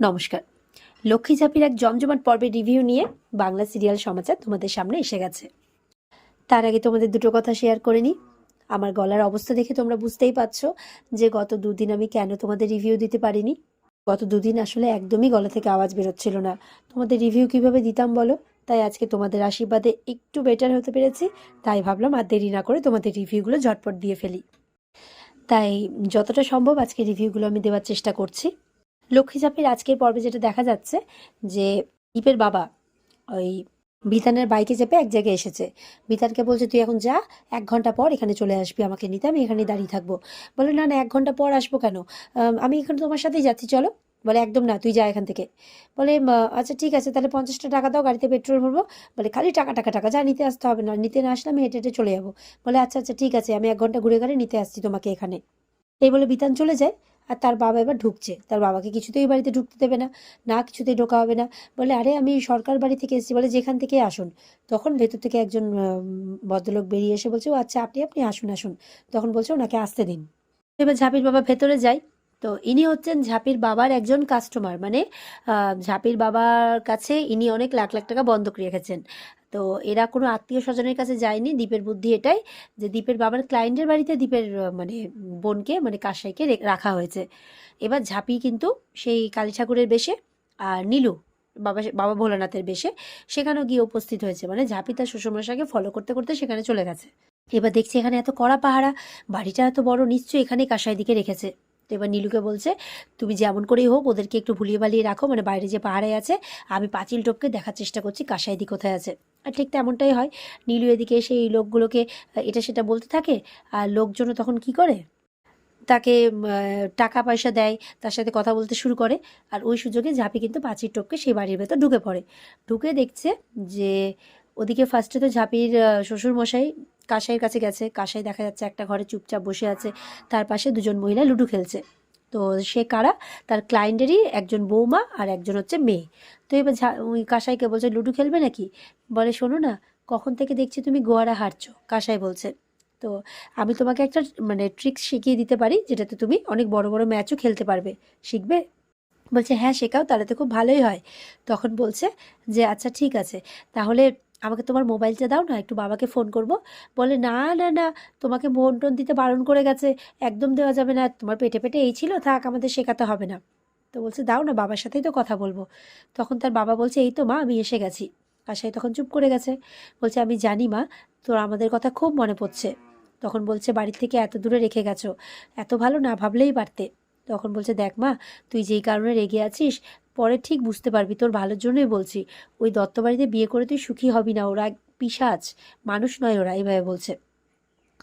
নমস্কার। লক্ষ্মী ঝাঁপির এক জমজমাট পর্বের রিভিউ নিয়ে বাংলা সিরিয়াল সমাচার তোমাদের সামনে এসে গেছে। তার আগে তোমাদের দুটো কথা শেয়ার করে নিই। আমার গলার অবস্থা দেখে তোমরা বুঝতেই পারছ যে গত দুদিন আমি কেন তোমাদের রিভিউ দিতে পারিনি। গত দুদিন আসলে একদমই গলা থেকে আওয়াজ বেরোচ্ছিল না। তোমাদের রিভিউ কীভাবে দিতাম বলো? তাই আজকে তোমাদের আশীর্বাদে একটু বেটার হতে পেরেছি, তাই ভাবলাম আর দেরি না করে তোমাদের রিভিউগুলো ঝটপট দিয়ে ফেলি। তাই যতটা সম্ভব আজকে রিভিউগুলো আমি দেওয়ার চেষ্টা করছি। লক্ষ্মী চাপের আজকের পর্বে যেটা দেখা যাচ্ছে যে দীপের বাবা ওই বিতানের বাইকে চেপে এক জায়গায় এসেছে। বিতানকে বলছে, তুই এখন যা, এক ঘণ্টা পর এখানে চলে আসবি আমাকে নিতে, আমি এখানে দাঁড়িয়ে থাকব। বলে, না না, এক ঘণ্টা পর আসব কেন? আমি এখানে তোমার সাথেই যাচ্ছি, চলো। বলে, একদম না, তুই যা এখান থেকে। বলে আচ্ছা ঠিক আছে, তাহলে পঞ্চাশটা টাকা দাও, গাড়িতে পেট্রোল ভরবো। বলে, খালি টাকা টাকা টাকা, যা নিতে আসতে হবে, না, নিতে না আসলে আমি হেঁটে হেঁটে চলে যাব। বলে আচ্ছা আচ্ছা ঠিক আছে, আমি এক ঘণ্টা ঘুরে ঘুরে নিতে আসছি তোমাকে এখানে। এই বলে বিতান চলে যায়। আর তার বাবা এবার ঢুকছে। তার বাবাকে কিছুতেই বাড়িতে ঢুকতে দেবে না না কিছুতেই ঢোকা হবে না। বলে, আরে, আমি সরকার বাড়ি থেকে এসেছি। বলে, যেখান থেকে আসুন। তখন ভেতর থেকে একজন ভদ্রলোক বেরিয়ে এসে বলছে, ও আচ্ছা আপনি আপনি আসুন আসুন। তখন বলছে, ওনাকে আসতে দিন। এবার ঝাঁপির বাবা ভেতরে যায়। তো ইনি হচ্ছেন ঝাঁপির বাবার একজন কাস্টমার মানে ঝাঁপির বাবার কাছে ইনি অনেক লাখ লাখ টাকা বন্ধক রেখেছেন। তো এরা কোনো আত্মীয় স্বজনের কাছে যায়নি দ্বীপের বুদ্ধি এটাই যে দ্বীপের বাবার ক্লায়েন্টের বাড়িতে দ্বীপের আহ, মানে বোনকে মানে কাসাইকে রে- রাখা হয়েছে। এবার ঝাঁপি কিন্তু সেই কালী ঠাকুরের বেশে আর নীলু বাবা বাবা ভোলানাথের বেশে সেখানেও গিয়ে উপস্থিত হয়েছে। মানে ঝাঁপি তার শ্বশুরমশাইকে ফলো করতে করতে সেখানে চলে গেছে। এবার দেখছি এখানে এত কড়া পাহারা বাড়িটা এত বড় নিশ্চয়ই এখানে কাসাই দিকে রেখেছে। তো এবার নীলুকে বলছে তুমি যেমন করেই হোক ওদেরকে একটু ভুলিয়ে বালিয়ে রাখো মানে বাইরে যে পাহাড়ে আছে আমি পাঁচিল টপকে দেখার চেষ্টা করছি কাসাইদি কোথায় আছে। আর ঠিক তেমনটাই হয়। নীলু এদিকে এসে এই লোকগুলোকে এটা সেটা বলতে থাকে, আর লোকজনও তখন কি করে? তাকে টাকা পয়সা দেয়, তার সাথে কথা বলতে শুরু করে, আর ওই সুযোগে ঝাঁপি কিন্তু পাঁচির টপকে সেই বাড়ির ভেতর ঢুকে পড়ে। ঢুকে দেখছে যে ওদিকে ফার্স্টে তো ঝাঁপির শ্বশুরমশাই কাসাইয়ের কাছে গেছে। কাসাই দেখা যাচ্ছে একটা ঘরে চুপচাপ বসে আছে, তার পাশে দুজন মহিলা লুডো খেলছে। তো সে কারা? তার ক্লায়েন্টেরই একজন বৌমা আর একজন হচ্ছে মেয়ে। তো এবার ওই কাসাইকে বলছে, লুডো খেলবে নাকি? বলে, শোনো না, কখন থেকে দেখছি তুমি গোয়ারা হারছো? কাসাই বলছে, তো আমি তোমাকে একটা মানে ট্রিক্স শিখিয়ে দিতে পারি, যেটাতে তুমি অনেক বড় বড় ম্যাচও খেলতে পারবে। শিখবে? বলছে হ্যাঁ শেখাও, তাহলে তো খুব ভালোই হয়। তখন বলছে যে আচ্ছা ঠিক আছে, তাহলে আমাকে তোমার মোবাইলটা দাও না, একটু বাবাকে ফোন করব। বলে, না না না, তোমাকে ফোন টোন দিতে বারণ করে গেছে, একদম দেওয়া যাবে না, তোমার পেটে পেটে এই ছিল, থাক, আমাদের শেখাতে হবে না। তো বলছে, দাও না, বাবার সাথেই তো কথা বলব। তখন তার বাবা বলছে, এই তো মা, আমি এসে গেছি। কাসাই তখন চুপ করে গেছে। বলছে, আমি জানি মা, তোর আমাদের কথা খুব মনে পড়ছে। তখন বলছে, বাড়ির থেকে এত দূরে রেখে গেছো, এত ভালো না ভাবলেই পারতে। তখন বলছে, দেখ মা, তুই যেই কারণে রেগে আছিস পরে ঠিক বুঝতে পারবি, তোর ভালোর জন্যই বলছি। ওই দত্ত বাড়িতে বিয়ে করে তুই সুখী হবি না, ওরা পিশাচ মানুষ নয় ওরা, এইভাবে বলছে।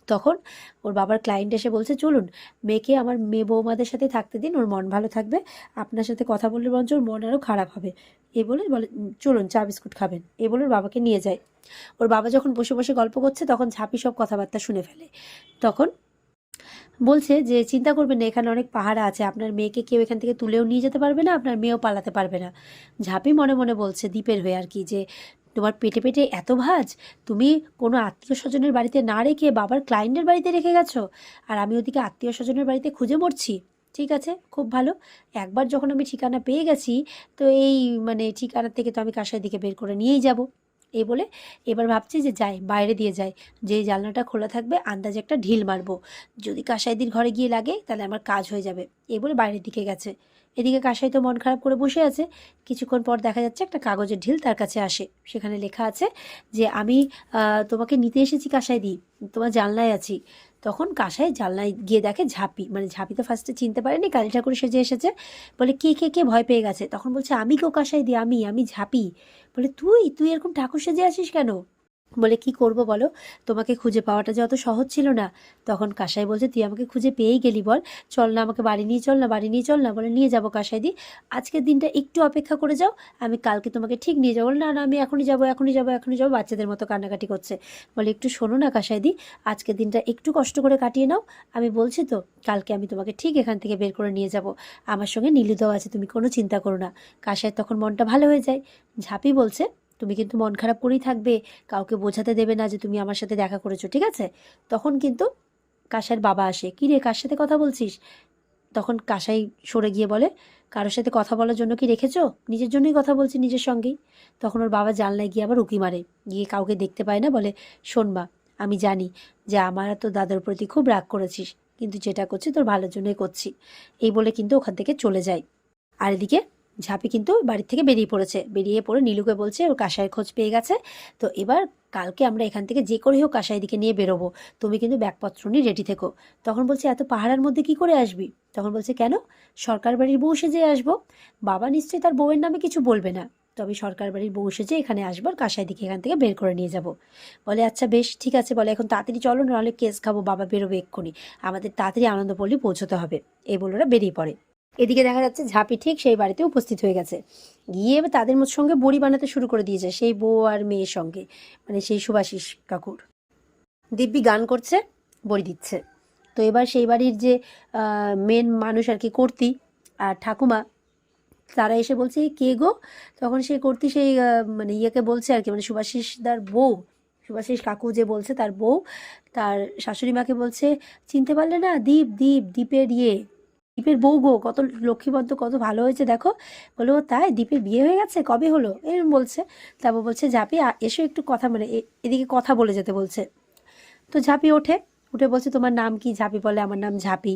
তখন ওর বাবার ক্লায়েন্ট এসে বলছে, চলুন, মেয়েকে আমার মেয়ে বৌমাদের সাথে থাকতে দিন, ওর মন ভালো থাকবে, আপনার সাথে কথা বললে বরঞ্চ ওর মন আরও খারাপ হবে। এ বলে বলে চলুন, চা, বিস্কুট খাবেন। এ বলে ওর বাবাকে নিয়ে যায়। ওর বাবা যখন বসে বসে গল্প করছে, তখন ঝাঁপি সব কথাবার্তা শুনে ফেলে। তখন বলছে যে, চিন্তা করবেন না, এখানে অনেক পাহাড় আছে। আপনার মেয়েকে কেউ এখান থেকে তুলেও নিয়ে যেতে পারবে না, আপনার মেয়েও পালাতে পারবে না। ঝাঁপি মনে মনে বলছে, দ্বীপের হয়ে আর কি, যে, তোমার পেটে পেটে এত ভাজ? তুমি কোনো আত্মীয় স্বজনের বাড়িতে না রেখে বাবার ক্লায়েন্টের বাড়িতে রেখে গেছো? আর আমি ওদিকে আত্মীয় স্বজনের বাড়িতে খুঁজে মরছি। ঠিক আছে, খুব ভালো। একবার যখন আমি ঠিকানা পেয়ে গেছি, তো এই মানে ঠিকানা থেকে তো আমি কাঁসার দিকে বের করে নিয়েই যাব। এই বলে এবার ভাবছি যে যাই, বাইরে দিয়ে যাই। যে জানলাটা খোলা থাকবে, আন্দাজে একটা ঢিল মারবো। যদি কাসাইদির ঘরে গিয়ে লাগে, তাহলে আমার কাজ হয়ে যাবে। এই বলে বাইরের দিকে গেছে। এদিকে কাসাই তো মন খারাপ করে বসে আছে। কিছুক্ষণ পর দেখা যাচ্ছে একটা কাগজের ঢিল তার কাছে আসে। সেখানে লেখা আছে যে, আমি তোমাকে নিতে এসেছি কাসাইদি। তোমার জানলায় আছি। তখন কাঁসায় জানলায় গিয়ে দেখে ঝাঁপি। মানে ঝাঁপি তো ফার্স্টে চিনতে পারেনি, কালী ঠাকুর সেজে এসেছে। বলে, কে কে কে ভয় পেয়ে গেছে? তখন বলছে, আমি কেউ কাঁসায় দি, আমি আমি ঝাঁপি। বলে, তুই তুই এরকম ঠাকুর সেজে আসিস কেন? বলে, কি করব বলো? তোমাকে খুঁজে পাওয়াটা যে অত সহজ ছিল না। তখন কাসাই বলছে, তুই আমাকে খুঁজে পেয়েই গেলি বল। চল না, আমাকে বাড়ি নিয়ে চল না, বাড়ি নিয়ে চল না, বলে, নিয়ে যাব কাসাইদি। আজকের দিনটা একটু অপেক্ষা করে যাও, আমি কালকে তোমাকে ঠিক নিয়ে যাব। না না, আমি এখনই যাব এখনই যাব এখনই যাব। বাচ্চাদের মতো কান্নাকাটি করছে। বলে, একটু শোনো না কাসাই দি আজকের দিনটা একটু কষ্ট করে কাটিয়ে নাও। আমি বলছি তো, কালকে আমি তোমাকে ঠিক এখান থেকে বের করে নিয়ে যাব। আমার সঙ্গে নীলুদাও আছে, তুমি কোনো চিন্তা করো না। কাসাই তখন মনটা ভালো হয়ে যায়। ঝাঁপি বলছে তুমি কিন্তু মন খারাপ করেই থাকবে, কাউকে বোঝাতে দেবে না যে তুমি আমার সাথে দেখা করেছ, ঠিক আছে? তখন কিন্তু কাশের বাবা আসে, কি রে, কার সাথে কথা বলছিস? তখন কাসাই সরে গিয়ে বলে, কারোর সাথে কথা বলার জন্য কি রেখেছো? নিজের জন্যই কথা বলছি, নিজের সঙ্গেই। তখন ওর বাবা জানলায় গিয়ে আবার উকি মারে, গিয়ে কাউকে দেখতে পায় না, বলে, শোন মা, আমি জানি যে আমার তো দাদার প্রতি খুব রাগ করেছিস, কিন্তু যেটা করছি তোর ভালোর জন্যই করছি। এই বলে কিন্তু ওখান থেকে চলে যায়। আর এদিকে ঝাঁপি কিন্তু বাড়ির থেকে বেরিয়ে পড়েছে। বেরিয়ে পড়ে নীলুকে বলছে, ওর কাঁসাইয়ের খোঁজ পেয়ে গেছে। তো এবার কালকে আমরা এখান থেকে যে করে হোক কাঁসাই দিকে নিয়ে বেরোবো। তুমি কিন্তু ব্যাগপত্র নিয়ে রেডি থেকো। তখন বলছে, এত পাহাড়ের মধ্যে কি করে আসবি? তখন বলছে, কেন? সরকার বাড়ির বউ সেজে আসব। বাবা নিশ্চয়ই তার বউয়ের নামে কিছু বলবে না। তবে সরকার বাড়ির বউ সেজে এখানে আসব আর কাঁসাই দিকে এখান থেকে বের করে নিয়ে যাব। বলে আচ্ছা বেশ, ঠিক আছে। বলে, এখন তাড়াতাড়ি চলো, নাহলে কেস খাব। বাবা বেরোবে এক্ষুনি। আমাদের তাড়াতাড়ি আনন্দপল্লী পৌঁছতে হবে। এই বলে ওরা বেরিয়ে পড়ে। এদিকে দেখা যাচ্ছে ঝাঁপি ঠিক সেই বাড়িতে উপস্থিত হয়ে গেছে। গিয়ে তাদের সঙ্গে বড়ি বানাতে শুরু করে দিয়েছে সেই বউ আর মেয়ের সঙ্গে মানে সেই সুভাষিস কাকুর। দিব্যি গান করছে, বড়ি দিচ্ছে। তো এবার সেই বাড়ির যে মেন মানুষ আর কি কর্তি আর ঠাকুমা, তারা এসে বলছে কে গো? তখন সেই কর্তি সেই মানে ইয়েকে বলছে আর কি মানে সুভাষিসদার বউ, সুভাষিস কাকু যে বলছে তার বউ, তার শাশুড়ি মাকে বলছে, চিনতে পারলে না? দীপ দীপ দ্বীপের ইয়ে। দীপের বউ গো, কত লক্ষ্মীবদ্ধ কত ভালো হয়েছে, দেখো। বলো "ও তাই, দীপের বিয়ে হয়ে গেছে? কবে হলো? এরম বলছে। তারপর বলছে, ঝাঁপি এসো একটু কথা মানে এদিকে কথা বলে যেতে, বলছে। তো ঝাঁপি ওঠে, উঠে বলছে, তোমার নাম কি? ঝাঁপি বলে, আমার নাম ঝাঁপি।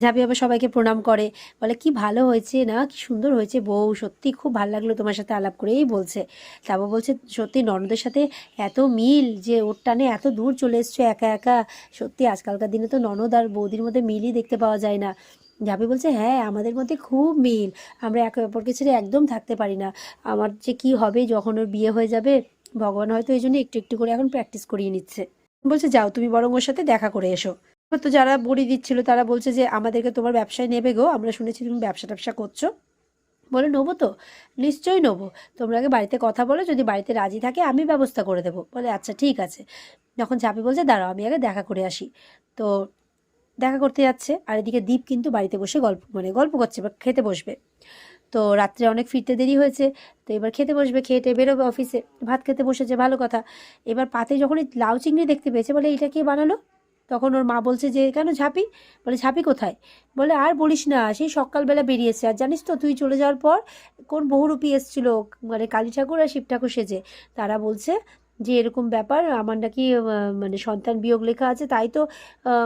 ঝাঁপি আবার সবাইকে প্রণাম করে। বলে, কি ভালো হয়েছে না? কি সুন্দর হয়েছে বউ, সত্যি খুব ভালো লাগল তোমার সাথে, আলাপ করেই বলছে। তারপর বলছে, সত্যি ননদের সাথে এত মিল যে ওর টানে এত দূর চলে এসছো একা একা। সত্যি, আজকালকার দিনে তো ননদ আর বৌদির মধ্যে মিলই দেখতে পাওয়া যায় না। ঝাঁপি বলছে হ্যাঁ আমাদের মধ্যে খুব মিল। আমরা একে অপরকে ছেড়ে একদম থাকতে পারি না। আমার যে কি হবে যখন ওর বিয়ে হয়ে যাবে, ভগবান হয়তো এই জন্য একটু একটু করে এখন প্র্যাকটিস করিয়ে নিচ্ছে। বলছে, যাও, তুমি বরং ওর সাথে দেখা করে এসো। তো যারা বড়ি দিচ্ছিল, তারা বলছে যে, আমাদেরকে তোমার ব্যবসায় নেবে গো, আমরা শুনেছি তুমি ব্যবসা ট্যাবসা করছ। বলে, নেব তো, নিশ্চয়ই নেব। তোমরা আগে বাড়িতে কথা বলো, যদি বাড়িতে রাজি থাকে, আমি ব্যবস্থা করে দেবো। বলে আচ্ছা ঠিক আছে। যখন চাপি বলছে, দাঁড়াও, আমি আগে দেখা করে আসি। তো দেখা করতে যাচ্ছে, আর এদিকে দীপ কিন্তু বাড়িতে বসে গল্প মানে গল্প করছে বা খেতে বসবে। তো রাত্রে অনেক ফিরতে দেরি হয়েছে, তো এবার খেতে বসবে খেটে বেরোবে অফিসে। ভাত খেতে বসেছে, ভালো কথা। এবার পাতে যখন এই লাউ চিংড়ি দেখতে পেয়েছে, বলে এটা কে বানালো? তখন ওর মা বলছে যে, কেন ঝাঁপি? বলে, ঝাঁপি কোথায়? বলে, আর বলিস না, সেই সকালবেলা বেরিয়েছে। আর জানিস তো, তুই চলে যাওয়ার পর কোন বহুরূপী এসেছিল মানে কালী ঠাকুর আর শিব ঠাকুর সেজে। তারা বলছে যে এরকম ব্যাপার, আমার নাকি মানে সন্তান বিয়োগ লেখা আছে, তাই তো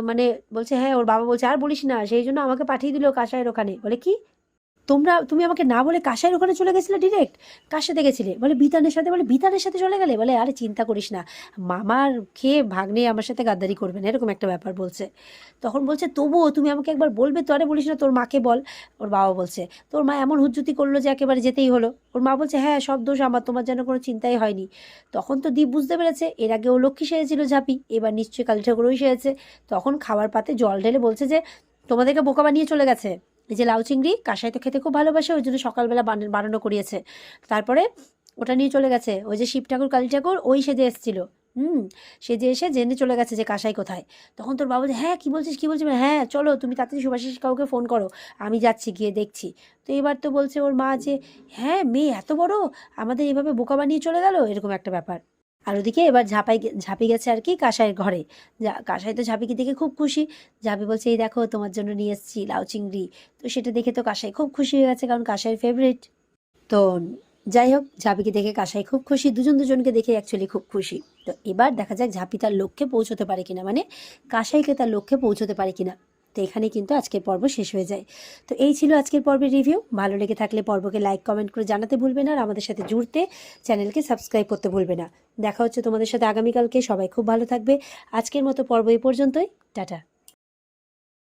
মানে বলছে হ্যাঁ ওর বাবা বলছে, আর বলিস না, সেই জন্য আমাকে পাঠিয়ে দিল কাঁসাইয়ের ওখানে। বলে, কি? তোমরা, তুমি আমাকে না বলে কাঁসাইয়ের ওখানে চলে গেছিলে ডিরেক্ট কার সাথে গেছিলে? বলে বিতানের সাথে, বলে বিতানের সাথে চলে গেলে? বলে, আরে চিন্তা করিস না, মামার খেয়ে ভাগ্নে আমার সাথে গাদ্দারি করবে না, এরকম একটা ব্যাপার বলছে। তখন বলছে, তবুও তুমি আমাকে একবার বলবে তো, আরে বলিস না, তোর মাকে বল। ওর বাবা বলছে, তোর মা এমন হুজ্জুতি করল যে একেবারে যেতেই হলো। ওর মা বলছে হ্যাঁ সব দোষ আমার, তোমার যেন কোনো চিন্তাই হয়নি। তখন তো দীপ বুঝতে পেরেছে, এর আগে ও লক্ষ্মী সেরেছিল ঝাঁপি, এবার নিশ্চয়ই কালী ঠাকুরই সেরেছে তখন খাবার পাতে জল ঢেলে বলছে যে, তোমাদেরকে বোকা বানিয়ে চলে গেছে। এই যে লাউ চিংড়ি, কাঁসাই তো খেতে খুব ভালোবাসে, ওই জন্য সকালবেলা বান- বানানো করিয়েছে। তারপরে ওটা নিয়ে চলে গেছে, ওই যে শিব ঠাকুর, কালী ঠাকুর, ওই সেজে এসেছিল। হুম, সেজে এসে জেনে চলে গেছে যে কাঁসাই কোথায়। তখন তোর বাবা হ্যাঁ কী বলছিস কী বলছিস? হ্যাঁ চলো, তুমি তাড়াতাড়ি সুভাষিস কাউকে ফোন করো, আমি যাচ্ছি, গিয়ে দেখছি। তো এবার তো বলছে ওর মা যে হ্যাঁ মেয়ে এত বড়, আমাদের এভাবে বোকা বানিয়ে চলে গেল? এরকম একটা ব্যাপার। আর ওদিকে এবার ঝাঁপাই ঝাঁপি গেছে আর কি কাঁসাইয়ের ঘরে। কাঁসাই তো ঝাঁপিকে দেখে খুব খুশি। ঝাঁপি বলছে, এই দেখো, তোমার জন্য নিয়ে এসেছি লাউ চিংড়ি। তো সেটা দেখে তো কাঁসাই খুব খুশি হয়ে গেছে, কারণ কাঁসাইয়ের ফেভারিট তো যাই হোক, ঝাঁপিকে দেখে কাঁসাই খুব খুশি, দুজন দুজনকে দেখে অ্যাকচুয়ালি খুব খুশি। তো এবার দেখা যাক ঝাঁপি তার লক্ষ্যে পৌঁছতে পারে কিনা মানে কাঁসাইকে তার লক্ষ্যে পৌঁছতে পারে কিনা। তো এখানে কিন্তু আজকের পর্ব শেষ হয়ে যায়। তো এই ছিল আজকের পর্বের রিভিউ ভালো লেগে থাকলে পর্বকে লাইক কমেন্ট করে জানাতে ভুলবে না আর আমাদের সাথে জুড়তে চ্যানেলকে সাবস্ক্রাইব করতে ভুলবে না। দেখা হচ্ছে তোমাদের সাথে আগামীকালকে। সবাই খুব ভালো থাকবে। আজকের মতো পর্ব এই পর্যন্তই। টাটা।